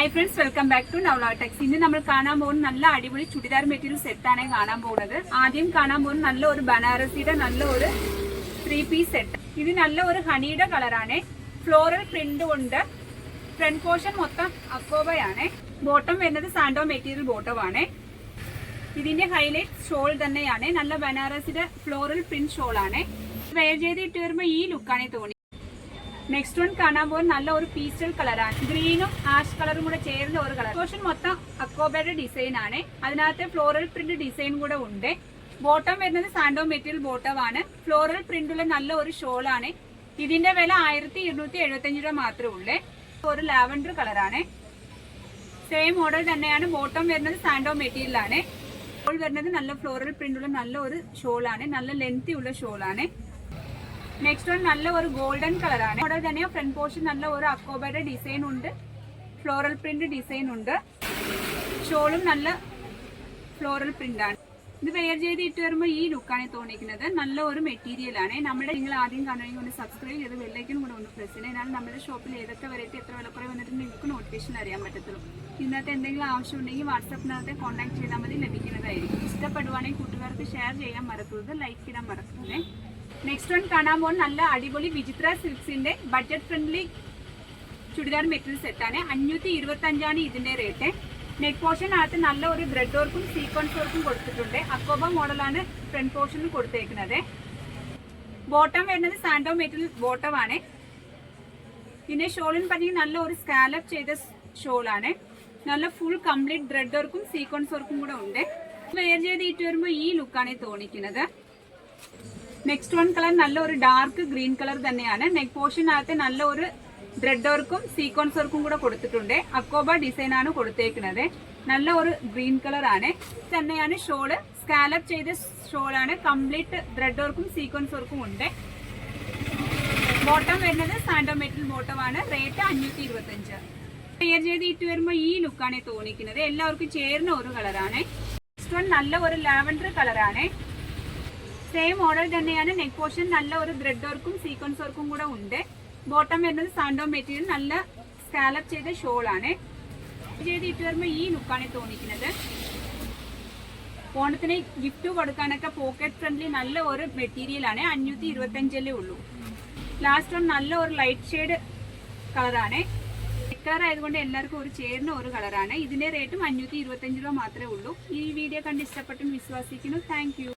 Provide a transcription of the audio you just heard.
Hi friends welcome back to Navla Tex ഇന്ന് നമ്മൾ കാണാൻ പോകുന്ന നല്ല അടിപൊളി ചുടിദാർ മെറ്റീരിയൽ സെറ്റാണ് കാണാൻ പോകുന്നത്. ആദ്യം കാണാൻ പോകുന്ന നല്ല ഒരു ബനാറസിയുടെ നല്ല ഒരു ത്രീ പീസ് സെറ്റ് ഇത് നല്ല ഒരു ഹണിയുടെ കളറാണ് ഫ്ലോറൽ പ്രിന്റ് ഉണ്ട് ഫ്രണ്ട് പോർഷൻ മൊത്തം അക്കോബയാണ് ബോട്ടം വരുന്നത് സാൻഡോ മെറ്റീരിയൽ ബോട്ടമാണ് ഇതിന്റെ ഹൈലൈറ്റ് ഷോൾ തന്നെയാണ്. നല്ല ബനാറസിന്റെ ഫ്ലോറൽ പ്രിന്റ് ഷോൾ ആണ്. വെയർ ചെയ്തിട്ട് വരുമ്പോൾ ഈ ലുക്കാണ് തോന്നി നെക്സ്റ്റ് വൺ കാണാൻ പോകുന്ന നല്ല ഒരു പീസ്റ്റൽ കളറാണ് ഗ്രീനും ആഷ് കളറും കൂടെ ചേർന്ന ഒരു കളർ പോർഷൻ മൊത്തം അക്കോബയുടെ ഡിസൈൻ ആണ്. അതിനകത്ത് ഫ്ലോറൽ പ്രിന്റ് ഡിസൈൻ കൂടെ ഉണ്ട്. ബോട്ടം വരുന്നത് സാൻഡോ മെറ്റീരിയൽ ബോട്ടം ആണ്. ഫ്ലോറൽ പ്രിന്റുള്ള നല്ല ഒരു ഷോൾ ആണ്. ഇതിന്റെ വില ആയിരത്തി ഇരുന്നൂറ്റി എഴുപത്തി അഞ്ച് രൂപ മാത്രമേ ഉള്ളൂ. ഒരു ലാവൻഡർ കളറാണ് സെയിം മോഡൽ തന്നെയാണ്. ബോട്ടം വരുന്നത് സാൻഡോ മെറ്റീരിയലാണ് ഷോൾ വരുന്നത് നല്ല ഫ്ലോറൽ പ്രിന്റുള്ള നല്ല ഒരു ഷോളാണ് നല്ല ലെങ്തി ഉള്ള ഷോളാണ് നെക്സ്റ്റ് വൺ നല്ല ഒരു ഗോൾഡൻ കളറാണ് അവിടെ തന്നെ ഫ്രണ്ട് പോർഷൻ നല്ല ഒരു അക്കോബയുടെ ഡിസൈൻ ഉണ്ട്. ഫ്ലോറൽ പ്രിന്റ് ഡിസൈൻ ഉണ്ട്. ഷോളും നല്ല ഫ്ലോറൽ പ്രിന്റ് ആണ്. ഇത് വെയർ ചെയ്ത് ഇട്ട് വരുമ്പോൾ ഈ ലുക്കാണ് തോന്നിക്കുന്നത്. നല്ല ഒരു മെറ്റീരിയൽ ആണ്. നമ്മുടെ നിങ്ങൾ ആദ്യം കാണുകയും ഒന്ന് സബ്സ്ക്രൈബ് ചെയ്ത് വെള്ളേക്കും കൂടെ ഒന്ന് പ്രസ് ചെയ്യണം. എന്നാൽ നമ്മുടെ ഷോപ്പിൽ ഏതൊക്കെ വെറൈറ്റി എത്ര വിലക്കുറവ് വന്നിട്ട് നിങ്ങൾക്ക് നോട്ടിഫിക്കേഷൻ അറിയാൻ പറ്റത്തുള്ളൂ. ഇന്നത്തെ എന്തെങ്കിലും ആവശ്യമുണ്ടെങ്കിൽ വാട്സാപ്പിനകത്ത് കോൺടാക്ട് ചെയ്താൽ മതി. ലഭിക്കുന്നതായിരിക്കും. ഇഷ്ടപ്പെടുവാണെങ്കിൽ കൂട്ടുകാർക്ക് ഷെയർ ചെയ്യാൻ മറക്കരുത്. ലൈക്ക് ചെയ്യാൻ മറക്കരുതേ. നെക്സ്റ്റ് വൺ കാണാൻ പോകുന്ന നല്ല അടിപൊളി വിചിത്ര സിൽക്സിന്റെ ബഡ്ജറ്റ് ഫ്രണ്ട്ലി ചുടിദാർ മെറ്റീരിയൽ സെറ്റാണ് അഞ്ഞൂറ്റി ഇരുപത്തി അഞ്ചാണ് ഇതിന്റെ റേറ്റ് നെക്ക് പോർഷനകത്ത് നല്ല ഒരു ബ്രെഡ് വർക്കും സീക്വൻസ് വർക്കും കൊടുത്തിട്ടുണ്ട്. അക്കോബ മോഡലാണ് ഫ്രണ്ട് പോർഷനിൽ കൊടുത്തേക്കുന്നത്. ബോട്ടം വരുന്നത് സാൻഡോ മെറ്റീരിയൽ ബോട്ടം ആണ്. പിന്നെ ഷോളിന് പറഞ്ഞെങ്കിൽ നല്ല ഒരു സ്കാലപ്പ് ചെയ്ത ഷോളാണ് നല്ല ഫുൾ കംപ്ലീറ്റ് ബ്രെഡ് വർക്കും സീക്വൻസ് വർക്കും കൂടെ ഉണ്ട്. വെയർ ചെയ്ത് ഇട്ട് വരുമ്പോൾ ഈ ലുക്കാണ് തോന്നിക്കുന്നത്. നെക്സ്റ്റ് വൺ കളർ നല്ല ഒരു ഡാർക്ക് ഗ്രീൻ കളർ തന്നെയാണ് നെക്ക് പോർഷനകത്ത് നല്ല ഒരു ത്രെഡ് വർക്കും സീക്വൻസ് വർക്കും കൂടെ കൊടുത്തിട്ടുണ്ട്. അക്കോബ ഡിസൈൻ ആണ് കൊടുത്തേക്കുന്നത്. നല്ല ഒരു ഗ്രീൻ കളർ ആണ്. തന്നെയാണ് ഷോൾ സ്കാലപ്പ് ചെയ്ത ഷോളാണ് കംപ്ലീറ്റ് ത്രെഡ് വർക്കും സീക്വൻസ് വർക്കും ഉണ്ട്. ബോട്ടം വരുന്നത് സാൻഡോ മെറ്റൽ ബോട്ടം ആണ്. റേറ്റ് അഞ്ഞൂറ്റി ഇരുപത്തി അഞ്ച് പെയർ ചെയ്ത് ഇട്ട് വരുമ്പോൾ ഈ ലുക്കാണ് തോന്നിക്കുന്നത്. എല്ലാവർക്കും ചേർന്ന ഒരു കളറാണ് നെക്സ്റ്റ് വൺ നല്ല ഒരു ലാവൻഡർ കളറാണ് സെയിം മോഡൽ തന്നെയാണ്. നെക്ക് പോർഷൻ നല്ല ഒരു ത്രെഡ് വർക്കും സീക്വൻസ് വർക്കും കൂടെ ഉണ്ട്. ബോട്ടം വരുന്നത് സാൻഡോ മെറ്റീരിയൽ നല്ല സ്കാലപ്പ് ചെയ്ത ഷോൾ ആണ്. ചെയ്ത് ഇട്ട് വരുമ്പോൾ ഈ ലുക്കാണ് തോന്നിക്കുന്നത്. ഓണത്തിന് ഗിഫ്റ്റ് കൊടുക്കാനൊക്കെ പോക്കറ്റ് ഫ്രണ്ട്ലി നല്ല ഒരു മെറ്റീരിയൽ ആണ്. അഞ്ഞൂറ്റി ഇരുപത്തഞ്ചല്ലേ ഉള്ളൂ. ലാസ്റ്റ് വൺ നല്ല ഒരു ലൈറ്റ് ഷെയ്ഡ് കളറാണ് കളർ ആയതുകൊണ്ട് എല്ലാവർക്കും ഒരു ചേർന്ന ഒരു കളറാണ് ഇതിന്റെ റേറ്റും അഞ്ഞൂറ്റി ഇരുപത്തഞ്ച് രൂപ മാത്രമേ ഉള്ളൂ. ഈ വീഡിയോ കണ്ട് ഇഷ്ടപ്പെട്ടും വിശ്വസിക്കുന്നു. താങ്ക്